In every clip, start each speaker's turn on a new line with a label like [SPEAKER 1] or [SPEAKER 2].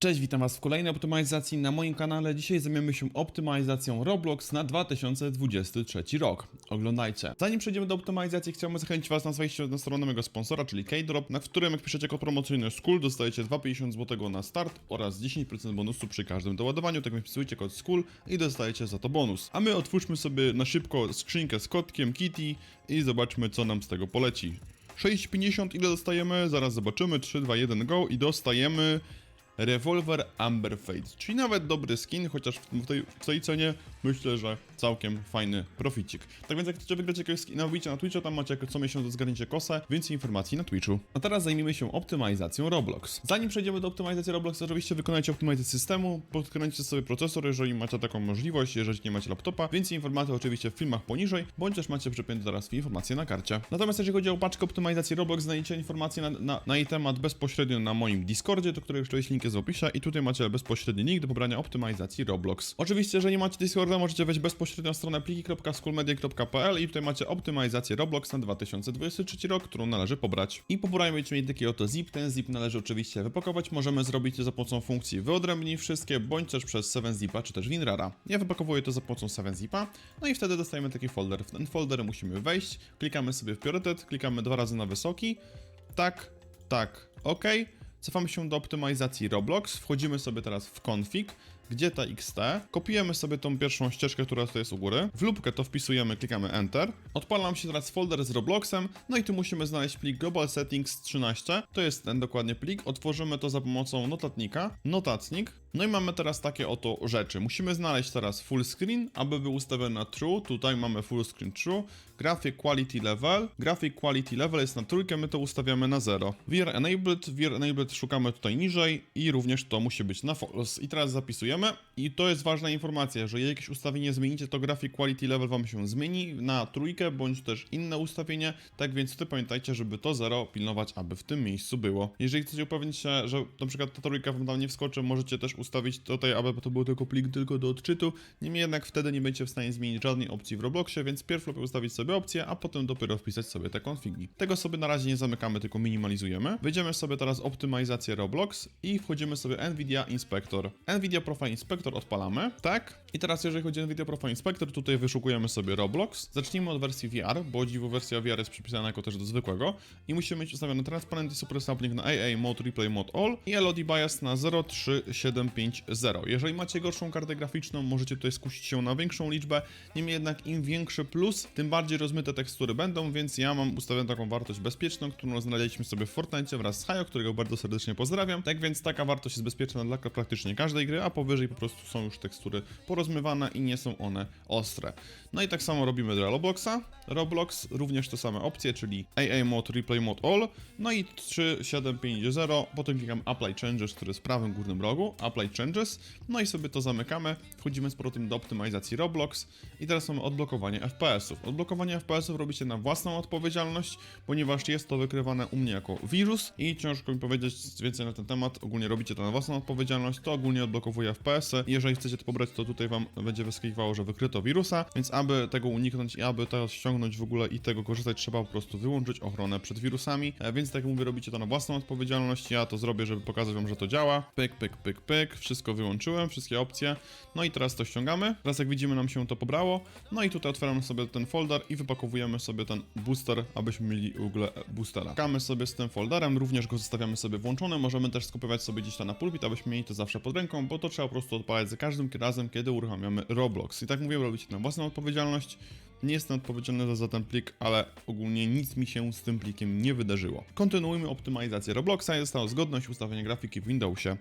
[SPEAKER 1] Cześć, witam Was w kolejnej optymalizacji na moim kanale. Dzisiaj zajmiemy się optymalizacją Roblox na 2023 rok. Oglądajcie. Zanim przejdziemy do optymalizacji, chciałbym zachęcić Was na wejście na stronę mojego sponsora, czyli K-Drop, na którym jak piszecie kod promocyjny SKUL, dostajecie 2,50 zł na start oraz 10% bonusu przy każdym doładowaniu. Tak więc wpisujcie kod SKUL i dostajecie za to bonus. A my otwórzmy sobie na szybko skrzynkę z kotkiem Kitty i zobaczmy co nam z tego poleci. 6,50 ile dostajemy? Zaraz zobaczymy. 3, 2, 1, go i dostajemy Revolver Amber Fade, czyli nawet dobry skin, chociaż w tej, w tej cenie myślę, że całkiem fajny proficik. Tak więc jak chcecie wygrać jakiegoś skina, wbijcie na Twitcha, tam macie co miesiąc zgarniecie kosę, więcej informacji na Twitchu. A teraz zajmijmy się optymalizacją Roblox. Zanim przejdziemy do optymalizacji Roblox, oczywiście wykonajcie optymalizację systemu, podkręćcie sobie procesor, jeżeli macie taką możliwość, jeżeli nie macie laptopa, więcej informacji oczywiście w filmach poniżej, bądź też macie przypięte teraz informacje na karcie. Natomiast jeżeli chodzi o paczkę optymalizacji Roblox, znajdziecie informacje na, na, na jej temat bezpośrednio na moim Discordzie, do którego oczywiście link jest w opisie i tutaj macie bezpośredni link do pobrania optymalizacji Roblox. Oczywiście, jeżeli nie macie Discorda, możecie wejść bezpośrednio na stronę pliki.schoolmedia.pl i tutaj macie optymalizację Roblox na 2023 rok, którą należy pobrać. I będziecie mieli taki oto zip, ten zip należy oczywiście wypakować, możemy zrobić to za pomocą funkcji wyodrębnij wszystkie, bądź też przez 7zipa, czy też WinRara. Ja wypakowuję to za pomocą 7zipa, no i wtedy dostajemy taki folder. W ten folder musimy wejść, klikamy sobie w priorytet, klikamy dwa razy na wysoki, tak, tak, ok. Cofamy się do optymalizacji Roblox, wchodzimy sobie teraz w config, gdzie ta XT, kopiujemy sobie tą pierwszą ścieżkę, która tutaj jest u góry, w lubkę to wpisujemy, klikamy Enter, odpala nam się teraz folder z Robloxem, no i tu musimy znaleźć plik Global Settings 13, to jest ten dokładnie plik, otworzymy to za pomocą notatnika, notatnik, no i mamy teraz takie oto rzeczy, musimy znaleźć teraz full screen, aby był ustawiony na true, tutaj mamy full screen true, graphic quality level, graphic quality level jest na trójkę, my to ustawiamy na 0, VR enabled, VR enabled szukamy tutaj niżej i również to musi być na false i teraz zapisujemy, i to jest ważna informacja, że jeżeli jakieś ustawienie zmienicie, to graphic quality level wam się zmieni na trójkę, bądź też inne ustawienie, tak więc tutaj pamiętajcie, żeby to 0 pilnować, aby w tym miejscu było. Jeżeli chcecie upewnić się, że przykład ta trójka wam tam nie wskoczy, możecie też ustawić tutaj, aby to był tylko plik tylko do odczytu, niemniej jednak wtedy nie będziecie w stanie zmienić żadnej opcji w Robloxie, więc pierw lepiej ustawić sobie opcję, a potem dopiero wpisać sobie te konfigi. Tego sobie na razie nie zamykamy, tylko minimalizujemy. Wejdziemy sobie teraz optymalizację Roblox i wchodzimy sobie Nvidia Inspector. Nvidia Profile Inspector odpalamy, tak? I teraz jeżeli chodzi o Nvidia Profile Inspector, tutaj wyszukujemy sobie Roblox. Zacznijmy od wersji VR, bo dziwo wersja VR jest przypisana jako też do zwykłego i musimy mieć ustawiony Transparent i Super Sampling na AA Mode, Replay Mode All i LOD Bias na 03750. Jeżeli macie gorszą kartę graficzną, możecie tutaj skusić się na większą liczbę, niemniej jednak im większy plus, tym bardziej rozmyte tekstury będą, więc ja mam ustawioną taką wartość bezpieczną, którą znaleźliśmy sobie w Fortnite wraz z Hajo, którego bardzo serdecznie pozdrawiam. Tak więc taka wartość jest bezpieczna dla praktycznie każdej gry, a powyżej po prostu są już tekstury porozmywane i nie są one ostre. No i tak samo robimy dla Robloxa. Roblox również te same opcje, czyli AA Mode, Replay Mode All, no i 3750, potem klikam Apply Changes, który jest w prawym górnym rogu, Apply Changes, no i sobie to zamykamy, wchodzimy z powrotem do optymalizacji Roblox. I teraz mamy odblokowanie FPS-ów. Odblokowanie FPS-ów robicie na własną odpowiedzialność, ponieważ jest to wykrywane u mnie jako wirus. I ciężko mi powiedzieć więcej na ten temat, ogólnie robicie to na własną odpowiedzialność, to ogólnie odblokowuje FPS-y, jeżeli chcecie to pobrać, to tutaj wam będzie wyskakiwało, że wykryto wirusa, więc aby tego uniknąć i aby to ściągnąć w ogóle i tego korzystać, trzeba po prostu wyłączyć ochronę przed wirusami, e, więc tak jak mówię, robicie to na własną odpowiedzialność, ja to zrobię, żeby pokazać wam, że to działa, pyk, pyk, pyk, pyk, wszystko wyłączyłem, wszystkie opcje, no i teraz to ściągamy, teraz jak widzimy nam się to pobrało, no i tutaj otwieramy sobie ten folder i wypakowujemy sobie ten booster, abyśmy mieli w ogóle boostera. Kamy sobie z tym folderem, również go zostawiamy sobie włączony, możemy też skopiować sobie gdzieś tam na pulpit, abyśmy mieli to zawsze pod ręką, bo to trzeba po prostu odpalać za każdym razem, kiedy uruchamiamy Roblox. I tak mówię, robicie na własną odpowiedzialność. Nie jestem odpowiedzialny za, ten plik, ale ogólnie nic mi się z tym plikiem nie wydarzyło. Kontynuujmy optymalizację Robloxa i została zgodność ustawienia grafiki w Windowsie.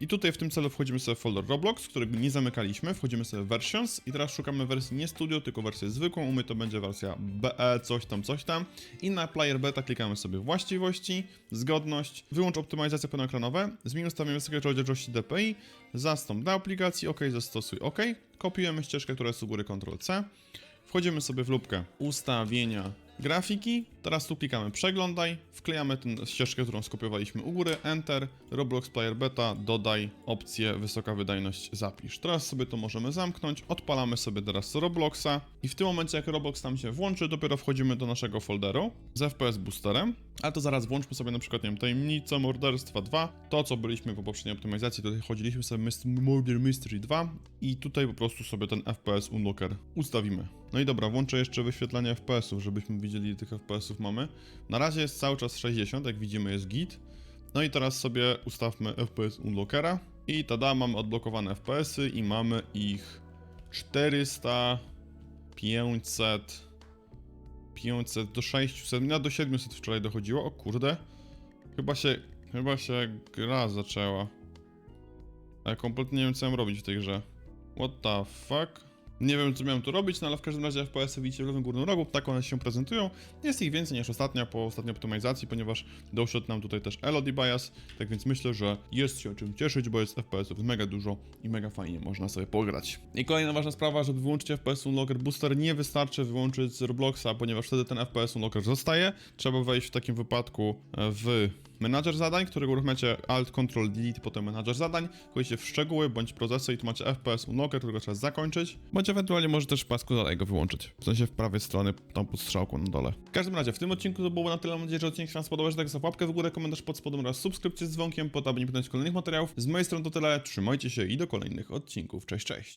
[SPEAKER 1] I tutaj w tym celu wchodzimy sobie w folder Roblox, którego nie zamykaliśmy, wchodzimy sobie w Versions i teraz szukamy wersji nie Studio, tylko wersję zwykłą, u mnie to będzie wersja BE, coś tam, coś tam. I na Player Beta klikamy sobie właściwości, zgodność, wyłącz optymalizacje pełnoekranowe, zmień ustawienie wysokiej rozdzielczości DPI, zastąp do aplikacji, OK, zastosuj OK, kopiujemy ścieżkę, która jest u góry Ctrl-C, Wchodzimy sobie w lubkę ustawienia grafiki, teraz tu klikamy przeglądaj, wklejamy tę ścieżkę, którą skopiowaliśmy u góry, Enter, Roblox Player Beta, dodaj opcję wysoka wydajność. Zapisz. Teraz sobie to możemy zamknąć, odpalamy sobie teraz Robloxa. I w tym momencie jak Roblox nam się włączy, dopiero wchodzimy do naszego folderu z FPS Boosterem, ale to zaraz włączmy sobie na przykład, nie wiem, tajemnica morderstwa 2, to co byliśmy po poprzedniej optymalizacji, tutaj chodziliśmy sobie Murder Mystery 2 i tutaj po prostu sobie ten FPS Unlocker ustawimy. No i dobra, włączę jeszcze wyświetlanie FPS-ów, żebyśmy widzieli ile tych FPS-ów mamy. Na razie jest cały czas 60, jak widzimy jest git. No i teraz sobie ustawmy FPS Unlockera i tada, mamy odblokowane FPS-y i mamy ich 400, 500, 500 do 600, no do 700 wczoraj dochodziło, o kurde. Chyba się, chyba się gra zaczęła. Ale kompletnie nie wiem co mam robić w tej grze. What the fuck? Nie wiem co miałem tu robić, no ale w każdym razie FPS-y widzicie w lewym górnym rogu, tak one się prezentują. Jest ich więcej niż ostatnio po ostatniej optymalizacji, ponieważ doszedł nam tutaj też LOD bias, tak więc myślę, że jest się o czym cieszyć, bo jest FPS-ów mega dużo i mega fajnie można sobie pograć. I kolejna ważna sprawa, żeby wyłączyć FPS Unlocker Booster, nie wystarczy wyłączyć z Robloxa, ponieważ wtedy ten FPS Unlocker zostaje. Trzeba wejść w takim wypadku w menadżer zadań, którego uruchamiacie Alt, Ctrl, Delete, potem menadżer zadań, wchodzicie w szczegóły bądź procesy i tu macie FPS Unlocker, którego trzeba zakończyć, bądź ewentualnie może też w pasku zadań go wyłączyć, w sensie w prawej stronie, tam pod strzałką na dole. W każdym razie, w tym odcinku to było na tyle, mam nadzieję, że odcinek się Wam spodobał, że tak za łapkę w górę, komentarz pod spodem oraz subskrypcję z dzwonkiem, po to, aby nie pytać kolejnych materiałów. Z mojej strony to tyle, trzymajcie się i do kolejnych odcinków, cześć, cześć!